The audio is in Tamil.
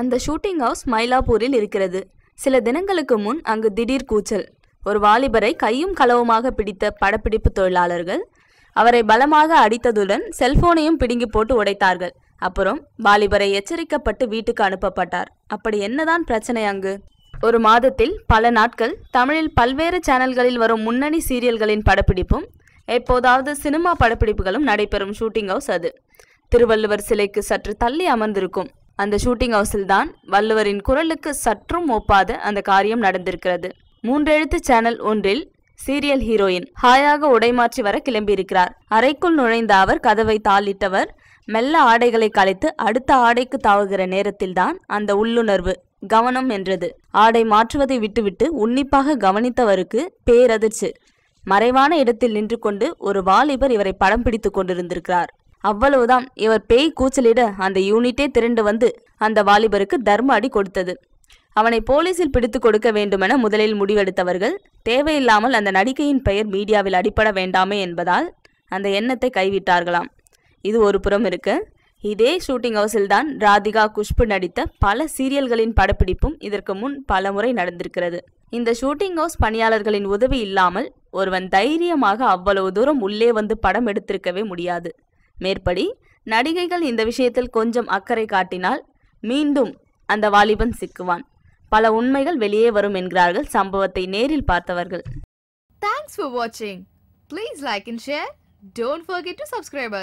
அந்த ஷூட்டிங் ஹவுஸ் மயிலாப்பூரில் இருக்கிறது. சில தினங்களுக்கு முன் அங்கு திடீர் கூச்சல். ஒரு வாலிபரை கையும் களவுமாக பிடித்த படப்பிடிப்பு தொழிலாளர்கள் அவரை பலமாக அடித்ததுடன் செல்போனையும் பிடுங்கி போட்டு உடைத்தார்கள். அப்புறம் வாலிபரை எச்சரிக்கப்பட்டு வீட்டுக்கு அனுப்பப்பட்டார். அப்படி என்னதான் பிரச்சனை அங்கு? ஒரு மாதத்தில் பல நாட்கள் தமிழில் பல்வேறு சேனல்களில் வரும் முன்னணி சீரியல்களின் படப்பிடிப்பும் எப்போதாவது சினிமா படப்பிடிப்புகளும் நடைபெறும் ஷூட்டிங் ஹவுஸ் அது. திருவள்ளுவர் சிலைக்கு சற்று தள்ளி அமர்ந்திருக்கும். அந்த ஷூட்டிங் ஹவுஸில் தான் வள்ளுவரின் குரலுக்கு சற்றும் ஒப்பாத அந்த காரியம் நடந்திருக்கிறது. மூன்றெழுத்து சேனல் ஒன்றில் சீரியல் ஹீரோயின் ஹாயாக உடைமாற்றி வர கிளம்பியிருக்கிறார். அறைக்குள் நுழைந்த அவர் கதவை தாளிட்டவர் மெல்ல ஆடைகளை கலைத்து அடுத்த ஆடைக்கு தாவுகிற நேரத்தில்தான் அந்த உள்ளுணர்வு கவனம் என்றது. ஆடை மாற்றுவதை விட்டுவிட்டு உன்னிப்பாக கவனித்தவருக்கு பேரதிர்ச்சி. மறைவான இடத்தில் நின்று கொண்டு ஒரு வாலிபர் இவரை படம் பிடித்து கொண்டிருந்திருக்கிறார். அவ்வளவுதான் இவர் பேய் கூச்சலிட அந்த யூனிட்டே திரண்டு வந்து அந்த வாலிபருக்கு தர்ம அடி கொடுத்தது. அவனை போலீசில் பிடித்து கொடுக்க வேண்டுமென முதலில் முடிவெடுத்தவர்கள் தேவையில்லாமல் அந்த நடிகையின் பெயர் மீடியாவில் அடிபட வேண்டாமே என்பதால் அந்த எண்ணத்தை கைவிட்டார்களாம். இது ஒரு புறம் இருக்கு. இதே ஷூட்டிங் ஹவுஸில் தான் ராதிகா குஷ்பு நடித்த பல சீரியல்களின் படப்பிடிப்பும் இதற்கு முன் பல முறை நடந்திருக்கிறது. இந்த ஷூட்டிங் ஹவுஸ் பணியாளர்களின் உதவி இல்லாமல் ஒருவன் தைரியமாக அவ்வளவு தூரம் உள்ளே வந்து படம் எடுத்திருக்கவே முடியாது. மேற்படி நடிகைகள் இந்த விஷயத்தில் கொஞ்சம் அக்கறை காட்டினால் மீண்டும் அந்த வாலிபன் சிக்குவான். பல உண்மைகள் வெளியே வரும் என்கிறார்கள் சம்பவத்தை நேரில் பார்த்தவர்கள். தேங்க்ஸ் for வாட்சிங் please like and share don't forget to subscribe.